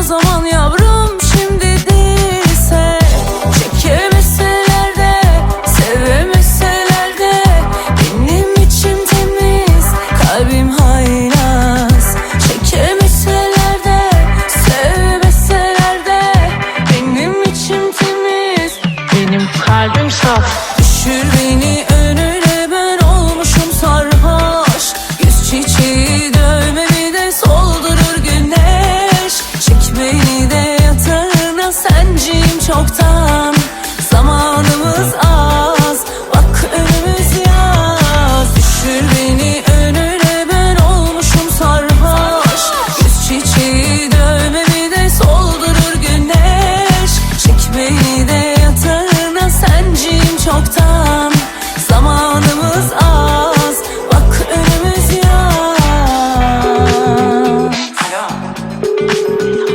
o zaman yavrum şimdi değilse. Çekemeseler de sevemeseler de. Benim içim temiz kalbim haylaz. Çekemeseler de sevmeseler de. Benim içim temiz benim kalbim saf. Düşür beni beni de yatağına sencim çoktan. Zamanımız az bak önümüz yaz. Düşür beni önüne.